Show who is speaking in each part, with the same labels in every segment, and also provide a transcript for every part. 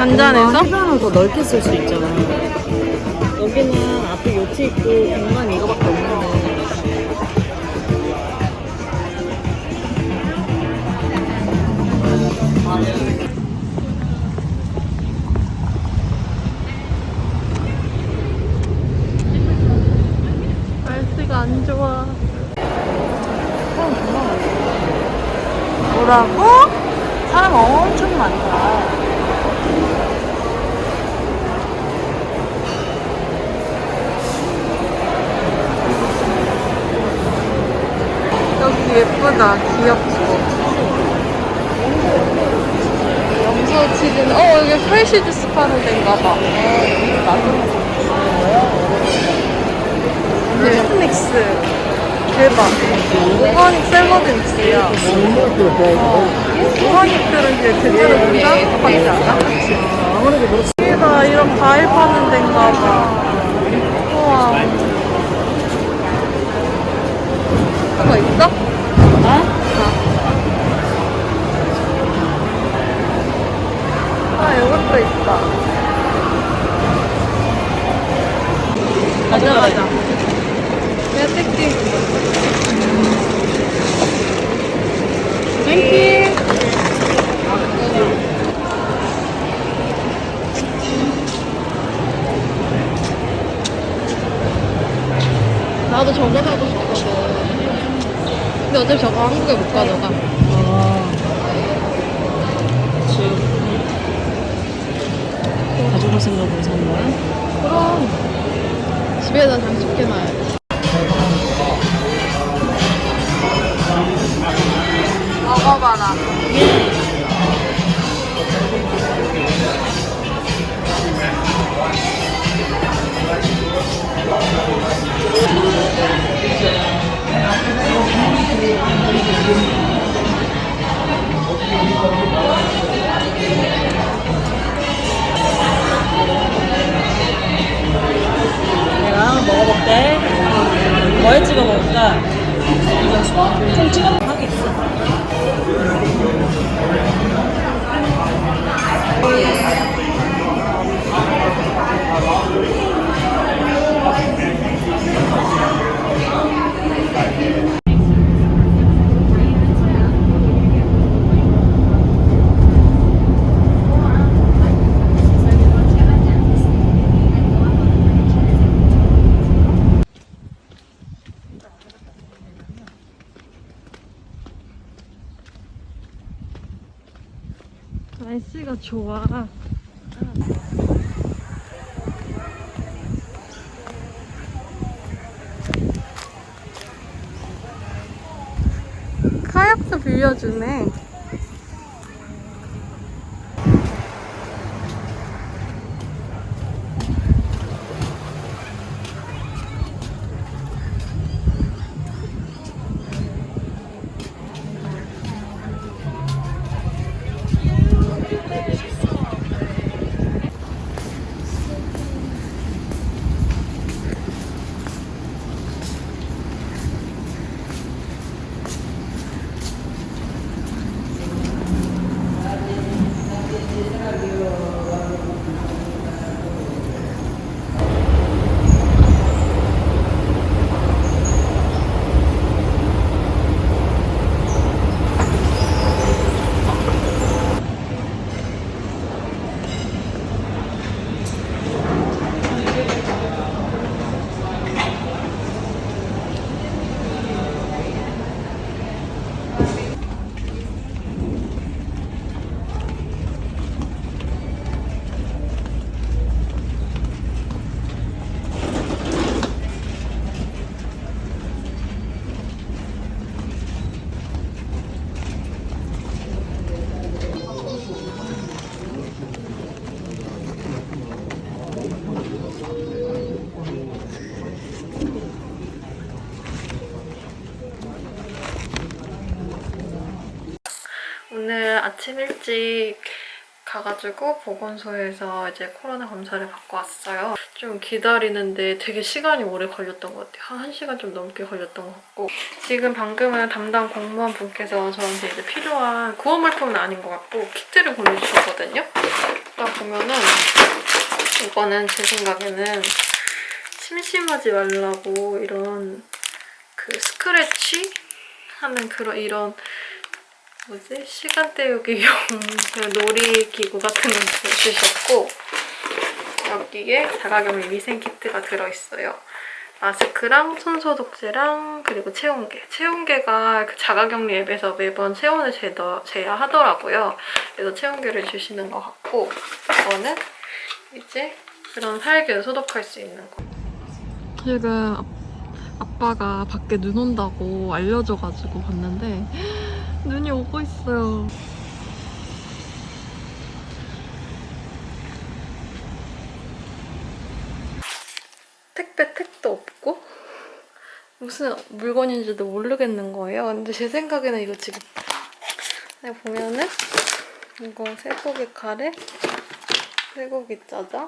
Speaker 1: 단단해서?
Speaker 2: 해변을 더 넓게 쓸 수 있잖아. 여기는 앞에 요트 있고 공간 이거밖에 없는데.
Speaker 1: 날씨가 안 좋아. 뭐라고?
Speaker 2: 사람 엄청 많다.
Speaker 1: 여기 예쁘다. 귀엽고. 염소 치즈는, 어, 여기 프레시 주스 파는 데인가 봐. 네, 믹스. 대박. 오가닉 샐러드 믹스야. 오가닉들은 이제 제대로 문장 받지 않아?
Speaker 2: 아무래도 그렇지.
Speaker 1: 여기가 이런 과일 파는 데인가 봐. 우와. 그거 있어?
Speaker 2: 어?
Speaker 1: 아, 이것도 있다.
Speaker 2: 맞아, 맞아.
Speaker 1: 내가 땡기. 땡기. 나도 저거 사고 싶거든. 근데 어차피 저거 한국에 못 가져가.
Speaker 2: 아. 그치. 가져갈 생각으로 사는 거야?
Speaker 1: 그럼 집에다 장식해놔야지. 먹어봐라.
Speaker 2: 내 Thank you.
Speaker 1: 날씨가 좋아. 카약도 빌려주네. 오늘 아침 일찍 가가지고 보건소에서 이제 코로나 검사를 받고 왔어요. 좀 기다리는데 되게 시간이 오래 걸렸던 것 같아요. 한 1시간 좀 넘게 걸렸던 것 같고 지금 방금은 담당 공무원 분께서 저한테 이제 필요한 구호물품은 아닌 것 같고 키트를 보내주셨거든요. 딱 보면은 이거는 제 생각에는 심심하지 말라고 이런 그 스크래치 하는 그런 이런 뭐지 시간 때우기용 그 놀이기구 같은 거 주셨고 여기에 자가격리 위생 키트가 들어있어요. 마스크랑 손소독제랑 그리고 체온계. 체온계가 그 자가격리 앱에서 매번 체온을 재더, 재야 하더라고요. 그래서 체온계를 주시는 것 같고 이거는 이제 그런 살균 소독할 수 있는 거. 지금 아빠가 밖에 눈 온다고 알려줘가지고 봤는데 눈이 오고 있어요. 택배 택도 없고 무슨 물건인지도 모르겠는 거예요. 근데 제 생각에는 이거 지금 보면은 이거 쇠고기 카레, 쇠고기 짜장,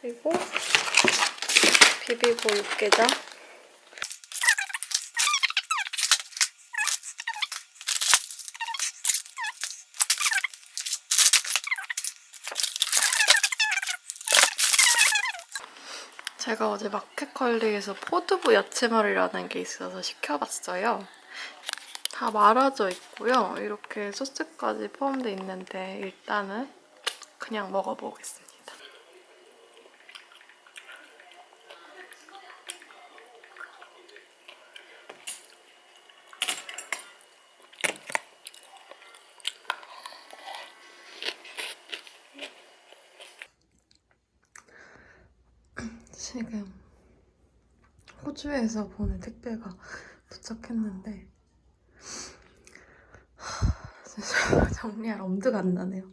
Speaker 1: 그리고 비비고 육개장. 제가 어제 마켓컬리에서 포두부 야채말이라는 게 있어서 시켜봤어요. 다 말아져 있고요. 이렇게 소스까지 포함되어 있는데 일단은 그냥 먹어보겠습니다. 지금 호주에서 보낸 택배가 도착했는데 정리할 엄두가 안 나네요.